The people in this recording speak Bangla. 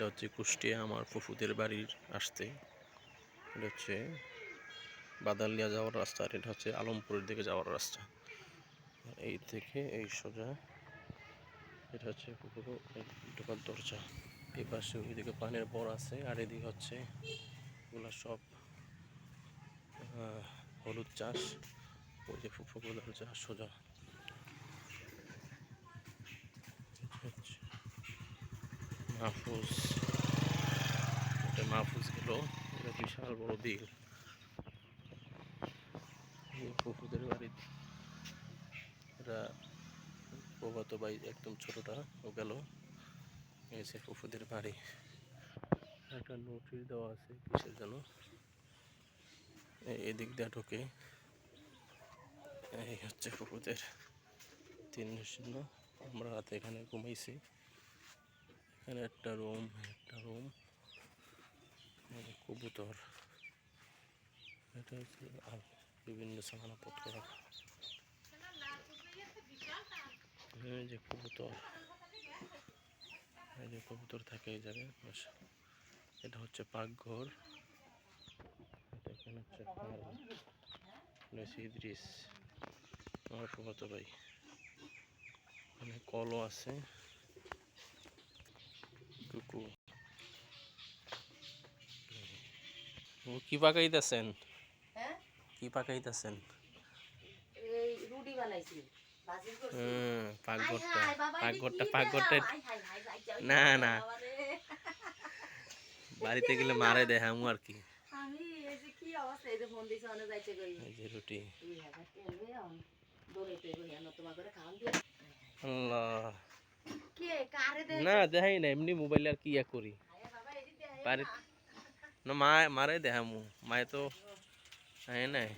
এটা হচ্ছে কুষ্টিয়া, আমার ফুফুদের বাড়ির আসতে। এটা হচ্ছে বাদালিয়া যাওয়ার রাস্তা আর এটা হচ্ছে আলমপুরের দিকে যাওয়ার রাস্তা। এই থেকে এই সোজা, এটা হচ্ছে পুকুরো ঢোকার দরজা। এই পাশে ওইদিকে পানের বর আছে আর এদিকে হচ্ছে এগুলো সব হলুদ চাষ। ওই যে ফুফুগুলোর চাষ সোজা হচ্ছে মাহফুজ। এটা মাহফুজ গেল এটা বিশাল বড় বিল এই ফুফুদের বাড়ি। এটা প্রভাত ভাই একদম ছোটটা, ও গেল। যে ফুফুদের বাড়ি। একটা নোটিশ দেওয়া আছে, কিসের জন্য এদিক দিয়ে ঢোকে। এই হচ্ছে ফুফুদের। তিন শূন্য। আমরা রাতে এখানে ঘুমাইছি। এখানে একটা রুম একটা রুম। কবুতর। এটা হচ্ছে বিভিন্ন সামানপত্র রাখা। যে কবুতর, এই যে কবুতর থাকে এই এটা হচ্ছে পাকঘর। এটা এখানে হচ্ছে ইদ্রিস। আমার ফুফাতো ভাই। এখানে কলও আছে। কুকু কি পাকাইতেছেন? হ্যাঁ? কি পাকাইতেছেন? হুম পাকঘরটা পাকঘরটা পাকঘরটা না, না। বাড়িতে গেলে মারে আর কি। রুটি। দিয়ে দিয়ে। আল্লাহ। কে দে না দেখাই না এমনি মোবাইলে আর কি ইয়া করি আয় বাবা এদিকে আয় বাড়ি না। না মা মারে দেখামু মায়ে তো হ্যাঁ নাই